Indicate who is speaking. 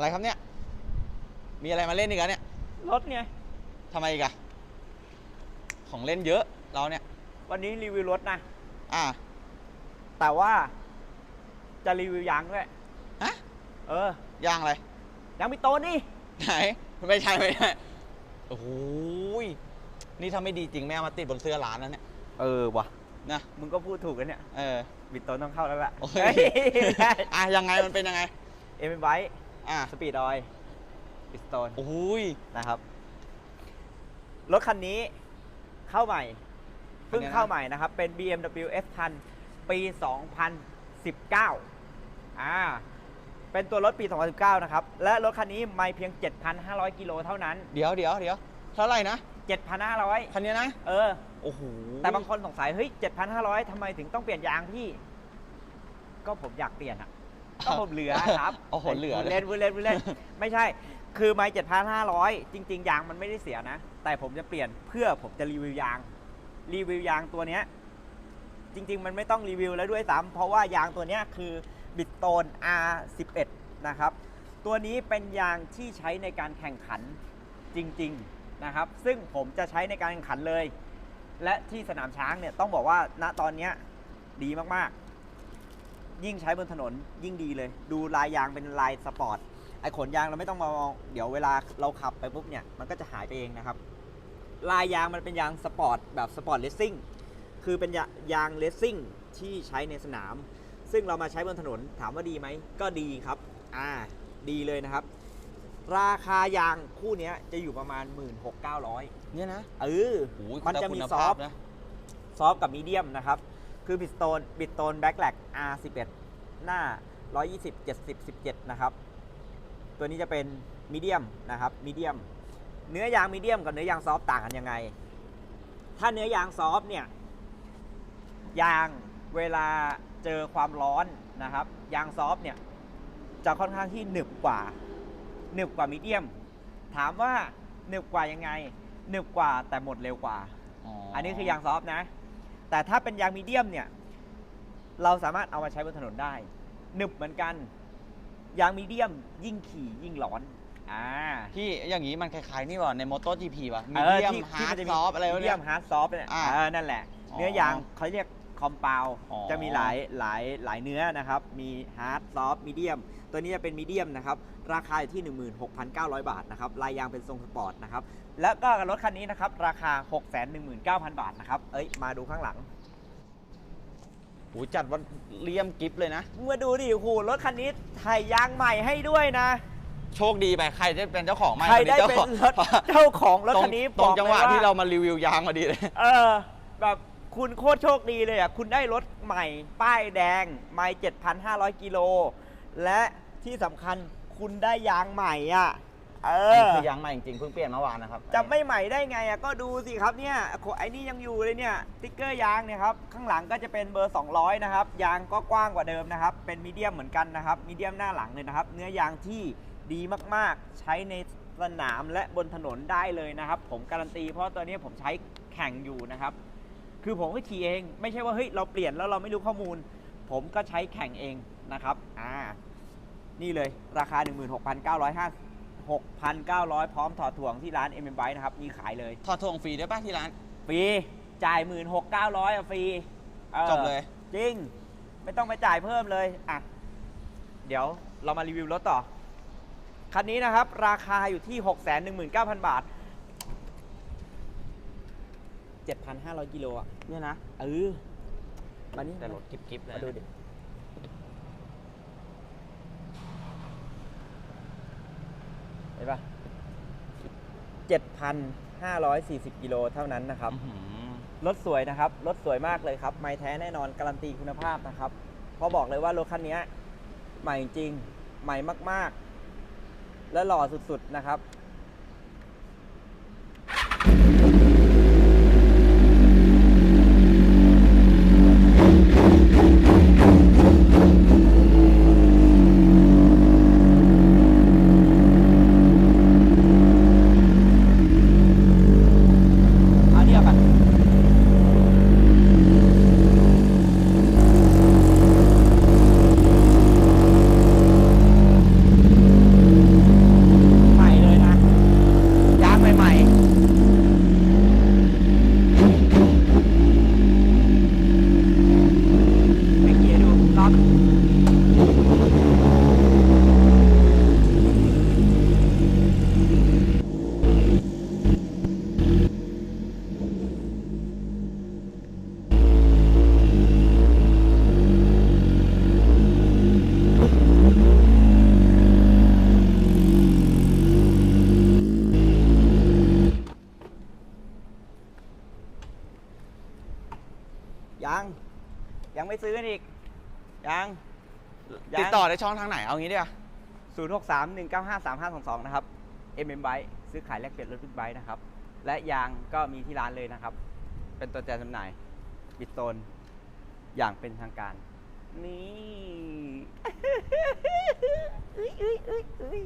Speaker 1: อะไรครับเนี่ย มีอะไรมาเล่นอีกแล้วเนี่ย
Speaker 2: รถไง
Speaker 1: ทำไมอีกอะของเล่นเยอะเราเนี่ย
Speaker 2: วันนี้รีวิวรถนะ
Speaker 1: อ่า
Speaker 2: แต่ว่าจะรีวิวยางด้วย
Speaker 1: ฮะ
Speaker 2: เออ
Speaker 1: ยางอะไร
Speaker 2: ยางมีโตนี่
Speaker 1: ไหน ไม่ใช่ไม่ใช่โอ้โหยนี่ถ้าไม่ดีจริงไม่เอามาติดบนเสื้อร้านนะเนี่ย
Speaker 2: เออว่ะ
Speaker 1: นะ
Speaker 2: มึงก็พูดถูกกันเนี่ย
Speaker 1: เออ
Speaker 2: บิดโตนต้องเข้าแล้วแหละ
Speaker 1: โอเค
Speaker 2: เฮ้ยไม่ใช่
Speaker 1: อะยังไงมันเป็นยังไง
Speaker 2: เอ็มไบ
Speaker 1: อะ
Speaker 2: สปีดออยบิดโตน
Speaker 1: โอ้โหย
Speaker 2: นะครับ รถคันนี้เข้าใหม่ เพิ่งเข้าใหม่นะครับ เป็น BMW S 1 0 0 ปี 2019 อ่า เป็นตัวรถปี 2019 นะครับ และรถคันนี้ไม่เพียง 7,500 กิโลเท่านั้น
Speaker 1: เดี๋ยวเดี๋ยวเดี๋ยวเท่าไหร่นะ
Speaker 2: 7,500
Speaker 1: คันนี้นะ
Speaker 2: เออ
Speaker 1: โอ้โห
Speaker 2: แต่บางคนสงสัย เฮ้ย 7,500ทำไมถึงต้องเปลี่ยนยางพี่ ก็ผมอยากเปลี่ยนอะ ก็ผมเหลือครับ
Speaker 1: โอ้โหเหลือ
Speaker 2: พูดเล่นพูดเล่นพูดเล่นไม่ใช่ คือไม่7,500จริง ๆ ยางมันไม่ได้เสียนะ แต่ผมจะเปลี่ยนเพื่อผมจะรีวิวยาง รีวิวยางตัวเนี้ย จริง ๆ มันไม่ต้องรีวิวแล้วด้วยซ้ำเพราะว่ายางตัวเนี้ยคือบิดโตน R11 นะครับ ตัวนี้เป็นยางที่ใช้ในการแข่งขันจริง ๆ นะครับ ซึ่งผมจะใช้ในการแข่งขันเลย และที่สนามช้างเนี่ยต้องบอกว่าณตอนเนี้ยดีมากๆ ยิ่งใช้บนถนนยิ่งดีเลย ดูลายยางเป็นลายสปอร์ตไอ้ขนยางเราไม่ต้องมามองเดี๋ยวเวลาเราขับไปปุ๊บเนี่ยมันก็จะหายไปเองนะครับ ลายยางมันเป็นยางสปอร์ตแบบสปอร์ตเลสซิ่งคือเป็นยายางเลสซิ่งที่ใช้ในสนาม ซึ่งเรามาใช้บนถนนถามว่าดีไหมก็ดีครับอ่าดีเลยนะครับ ราคายางคู่เนี้ยจะอยู่ประมาณ 16,900
Speaker 1: เนี่ยนะ
Speaker 2: เออ
Speaker 1: โอ้โห
Speaker 2: มันจะมี
Speaker 1: คุณ
Speaker 2: ซอ
Speaker 1: ภา
Speaker 2: ฟ
Speaker 1: พนะ
Speaker 2: ซอฟกับมีเดียมนะครับ คือบิดโตนบิดโตนแบ็คแลก R11 หน้า 120 70 17 นะครับ ตัวนี้จะเป็นมีเดียมนะครับมีเดียมเนื้อยางมีเดียมกับเนื้อยางซอฟต่างกันยังไง ถ้าเนื้อยางซอฟเนี่ยยางเวลาเจอความร้อนนะครับ ยางซอฟเนี่ยจะค่อนข้างที่หนึบกว่าหนึบกว่ามีเดียม ถามว่าหนึบกว่ายังไงหนึบกว่าแต่หมดเร็วกว่า อันนี้คือยางซอฟต์นะ แต่ถ้าเป็นยางมีเดียมเนี่ย เราสามารถเอามาใช้บนถนนได้หนึบเหมือนกันยางมีเดียมยิ่งขี่ยิ่งร้อนอ่า
Speaker 1: พี่อย่างนี้มันคล้ายๆนี่ว่ะในมอเตอร์จีพีป่ะมี
Speaker 2: เออ
Speaker 1: เดียม
Speaker 2: ที่
Speaker 1: ฮา
Speaker 2: ที่
Speaker 1: ร์
Speaker 2: มั
Speaker 1: ด
Speaker 2: นจะ
Speaker 1: ซอฟอะไรวะ
Speaker 2: มี
Speaker 1: เนี่
Speaker 2: เดีย
Speaker 1: ย
Speaker 2: มฮาร์ดซอฟต์เนี่ย
Speaker 1: อ่า
Speaker 2: เออนั่นแหละ
Speaker 1: อ๋อ
Speaker 2: เนื้อยางเขาเรียก คอมเปล
Speaker 1: อ๋อ
Speaker 2: จะมีหลายหลายหลายเนื้อนะครับ มีฮาร์ดซอฟต์มีเดียมตัวนี้จะเป็นมีเดียมนะครับ ราคาอยู่ที่ 16,900 บาทนะครับลายยางเป็นทรงสปอร์ตนะครับ แล้วก็รถคันนี้นะครับ ราคา 619,000 บาทนะครับ เอ้ย มาดูข้างหลัง
Speaker 1: โอ้โหจัดว่าเลี่ยมกิฟเลยนะ
Speaker 2: มึงมาดูดิโอ้โหรถคันนี้ไถยางใหม่ให้ด้วยนะ
Speaker 1: โชคดีไปใครได้เป็นเจ้าของไหม
Speaker 2: ใครได้
Speaker 1: จ้า
Speaker 2: เป็น
Speaker 1: ของ
Speaker 2: รถเจ้าของรถ
Speaker 1: ตรง
Speaker 2: คันนี้
Speaker 1: ตรง
Speaker 2: บอก
Speaker 1: จังหวะ
Speaker 2: ลย
Speaker 1: ที่เรามารีวิวยางพอดีเลย
Speaker 2: เออแบบ คุณโคตรโชคดีเลยอะ คุณได้รถใหม่ ป้ายแดง ไม่7,500 กิโล และที่สำคัญคุณได้ยางใหม่อะ เอ
Speaker 1: อันนี้
Speaker 2: อ
Speaker 1: คือยางใหม่จริงๆเพิ่งเปลี่ยนเมื่อวานนะครับ
Speaker 2: จะไม่ใหม่ได้ไงอะ ก็ดูสิครับเนี่ยโคไอ้นี่ยังอยู่เลยเนี่ยสติ๊กเกอร์ยางเนี่ยครับ ข้างหลังก็จะเป็นเบอร์ 200 นะครับ ยางก็กว้างกว่าเดิมนะครับ เป็นมีเดียมเหมือนกันนะครับ มีเดียมหน้าหลังเลยนะครับ เนื้อยางที่ดีมากๆ ใช้ในสนามและบนถนนได้เลยนะครับ ผมการันตีเพราะตอนนี้ผมใช้แข่งอยู่นะครับ คือผมก็ขี่เอง ไม่ใช่ว่าเฮ้ยเราเปลี่ยนแล้วเราไม่รู้ข้อมูล ผมก็ใช้แข่งเองนะครับอ่านี่เลยราคา 16,950 6,900 พร้อมถอดถ่วงที่ร้าน m m b y นะครับ มีขายเลย
Speaker 1: ถอดทวงฟรีได้ป่ะที่ร้าน
Speaker 2: ฟรี จ่าย 16,900อะฟรีออ
Speaker 1: จบเลย
Speaker 2: จริง ไม่ต้องไปจ่ายเพิ่มเลยอะเดี๋ยวเรามารีวิวรถต่อ คันนี้นะครับ ราคาอยู่ที่ 619,000 บาท 7,500 กิโลอะ
Speaker 1: เนี่ยนะ
Speaker 2: เออมานี่
Speaker 1: แต่รถกิฟๆเลย
Speaker 2: มา
Speaker 1: นะ
Speaker 2: ดูดิเห็นปะ7,540 กิโลเท่านั้นนะครับ
Speaker 1: อื้อหือ
Speaker 2: รถสวยนะครับ รถสวยมากเลยครับ ไม่แท้แน่นอน การันตีคุณภาพนะครับเพราะบอกเลยว่ารถคันนี้ใหม่จริง ใหม่มาก ๆ และหล่อสุด ๆ นะครับเอาเดียวกัน
Speaker 1: โซื้
Speaker 2: อกันอีก
Speaker 1: ยัง
Speaker 2: ยัง
Speaker 1: ติดต่อได้ช่องทางไหนเอางี้ดีกว่า
Speaker 2: 0 6 3 1 9 5 3 5 2 2นะครับ MM Bike ซื้อขายแลกเปลี่ยนรถบิ๊กไบค์นะครับ และยางก็มีที่ร้านเลยนะครับ เป็นตัวแทนจำหน่ายบิดโซนอย่างเป็นทางการ นี่